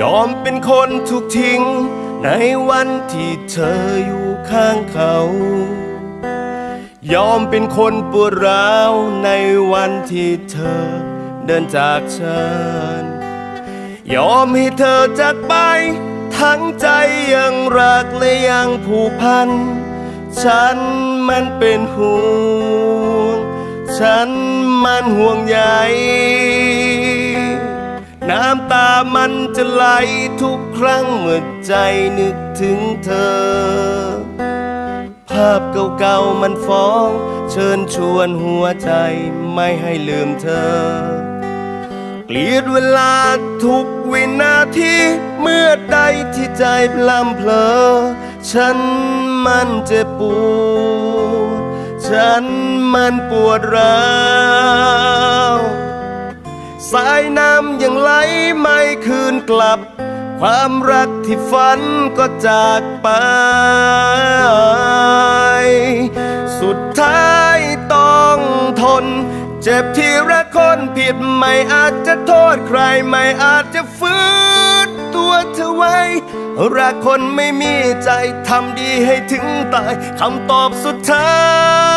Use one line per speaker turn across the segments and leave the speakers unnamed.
ยอมเป็นคนถูกทิ้ง ในวันที่เธออยู่ข้างเขา ยอมเป็นคนปวดร้าวในวันที่เธอเดินจากฉัน ยอมให้เธอจากไป ทั้งใจยังรักและยังผูกพัน ฉันมันเป็นห่วง ฉันมันห่วงใย น้ำตามันจะไหลทุกครั้งเมื่อใจนึกถึงเธอ ภาพเก่าๆมันฟ้อง เชิญชวนหัวใจไม่ให้ลืมเธอ เกลียดเวลาทุกวินาที เมื่อใดที่ใจพลัมเพลอ ฉันมันเจ็บปวด ฉันมันปวดร้าว สายน้ำยังไหลไม่คืนกลับ ความรักที่ฝันก็จากไป สุดท้ายต้องทน เจ็บที่รักคนผิดไม่อาจจะโทษใครไม่อาจจะฟื้นตัวเธอไว้ รักคนไม่มีใจทำดีให้ถึงตายคำตอบสุดท้าย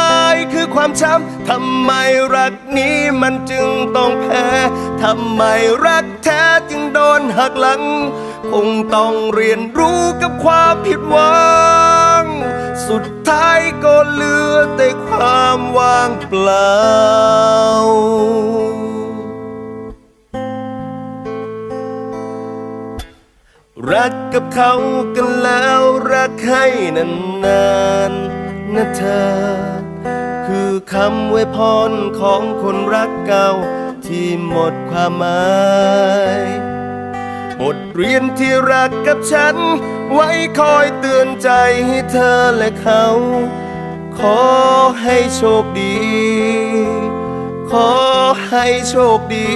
คือความช้ำทำไมรักนี้มันจึงต้องแพ้ทำไมรักแท้จึงโดนหักหลัง คงต้องเรียนรู้กับความผิดหวัง สุดท้ายก็เหลือแต่ความว่างเปล่ารักกับเขากันแล้วรักให้นานๆนะเธอ คือคำไวพรของคนรักเก่า ที่หมดความหมายบทเรียนที่รักกับฉัน ไว้คอยเตือนใจให้เธอและเขา ขอให้โชคดี ขอให้โชคดี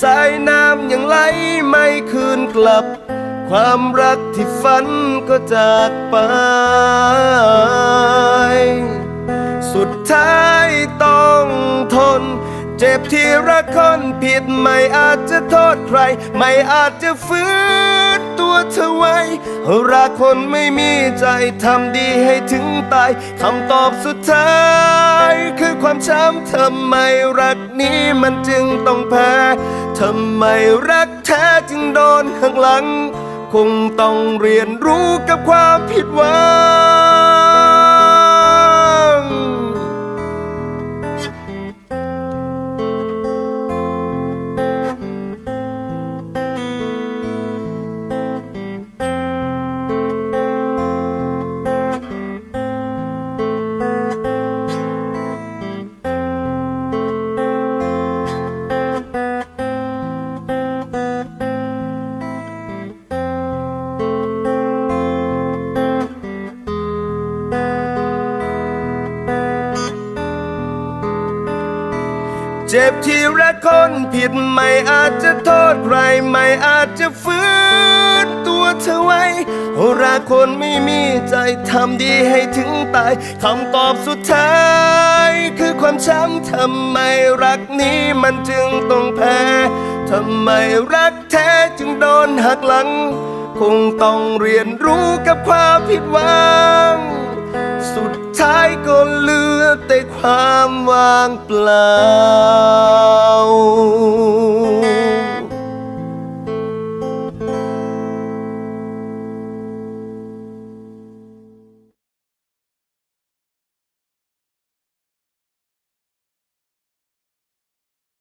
สายน้ำยังไหลไม่คืนกลับ ความรักที่ฝันก็จากไป สุดท้ายต้องทน เจ็บที่รักคนผิดไม่อาจจะโทษใคร ไม่อาจจะฟื้นตัวเธอไว้ รักคนไม่มีใจทำดีให้ถึงตายคำตอบสุดท้ายคือความช้ำทำไมรักนี้มันจึงต้องแพ้ทำไมรักแท้จึงโดนหักหลัง คงต้องเรียนรู้กับความผิดหวัง เจ็บที่รักคนผิดไม่อาจจะโทษใครไม่อาจจะฟื้นตัวเธอไว้รักคนไม่มีใจทำดีให้ถึงตายคำตอบสุดท้าย คือความช้ำทำไมรักนี้มันจึงต้องแพ้ทำไมรักแท้จึงโดนหักหลัง คงต้องเรียนรู้กับความผิดหวัง สุดท้ายก็เหลือแต่ความว่างเปล่า